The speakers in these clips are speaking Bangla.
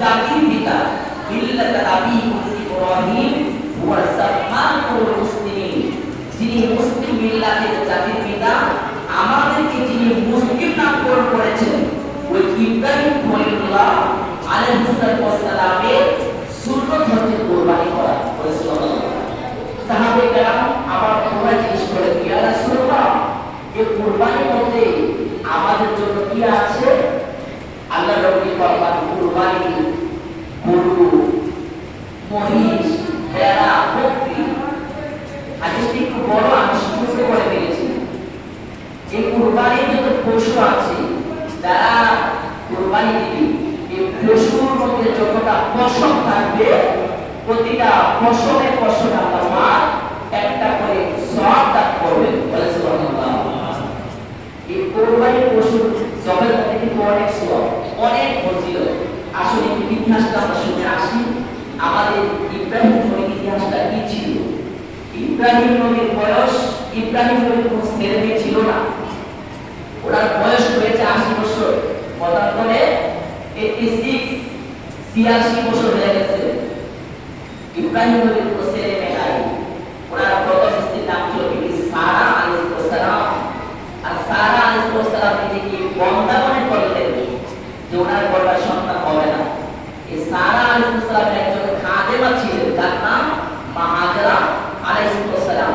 জাতির পিতা, মিল্লাত ইব্রাহিম ওয়া মুসলিমিন। যিনি মুসলিম মিল্লাতের জাতির পিতা, আমাদেরকে যিনি মুসলিম নামকরণ করেছেন, ওই ইব্রাহিম খলিলুল্লাহ আলাইহিস সালামের করা সাহাবে কেরাম আবার জিজ্ঞেস করে ইয়া রাসূলুল্লাহ কুরবানির মধ্যে আমাদের জন্য কি আছে? আল্লাহ নবী ফরমান কুরবানি হাদিসটি একটু বড় আমি বুঝতে করে ফেলেছি যে কুরবানির যত পশু আছে যারা কুরবানি দিবে। এই পশুর মধ্যে যতটা পশম থাকবে, প্রতিটা পশমে পশমে মা একটা করে সব দান করবেন বলে এই কোরবানির পশু জবের মধ্যে কিন্তু অনেক সব অনেক ফজিলত। আসলে ইতিহাসটা আমরা শুনে আসি। আমাদের ইব্রাহিম ইতিহাসটা কি ইব্রাহিম নবীর বয়স, ইব্রাহিম নবীর কোনো ছেলে মেয়ে ছিল না। ওনার বয়স হয়েছে আশি বছর। পদার্থনে এইটি সিক্স ছিয়াশি বছর হয়ে গেছে। ইব্রাহিম নবীর কোনো ছেলে মেয়ে নাই ওনার প্রথম স্ত্রীর নাম ছিল বিবি সারা আলাইহিস সালাম। আর সারা আলাইহিস সালাম নিজেকে বন্দা মনে করলেন যে ওনার গর্ভে সন্তান হবে না। এই সারা আলাইহিস সালামের একজন খাদেমা ছিলেন, যার নাম মা হাজরা আলাইহিস সালাম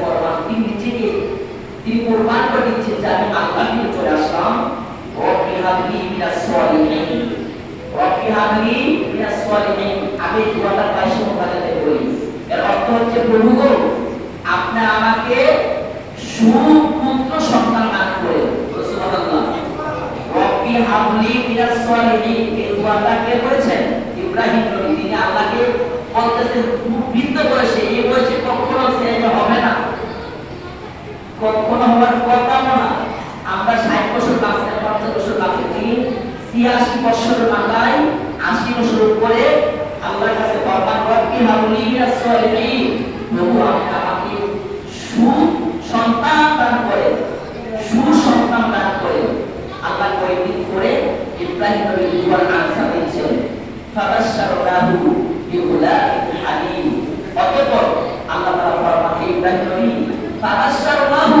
কুরবান করে দিচ্ছেন যে আমি চলে আসলাম। আমি বলি। এর অর্থ হচ্ছে প্রভু গো আপনি আমাকে সুপুত্র সন্তান দান করে সুবহানাল্লাহ। রব্বি হাবলি মিনাস সালিহিন। কে করেছেন? ইব্রাহিম নবী। তিনি আল্লাহকে বলতেছেন বৃদ্ধ বয়সে এই বয়সে কখনো ছেলে হবে না কখনো হওয়ার কথাও না। আমরা ষাট বছর বাঁচতে, পঞ্চাশ বছর তিনি ছিয়াশি বছর মাথায় আশি বছর উপরে আল্লাহর কাছে রব্বি হাবলি মিনাস সালিহিন প্রভু আপনি আমাকে সু সন্তান দান করে, সুসন্তান দান করে আল্লাহ কয়েকদিন পরে ইব্রাহিম নবী দুয়ার আনসার দিয়েছেন। ফাবাশশারনাহু বিগুলামিন হালিম। অতঃপর আল্লাহ তাআলা ফরমান হে ইব্রাহিম নবী ফাবাশশারনাহু আপনি সুসন্তান দেন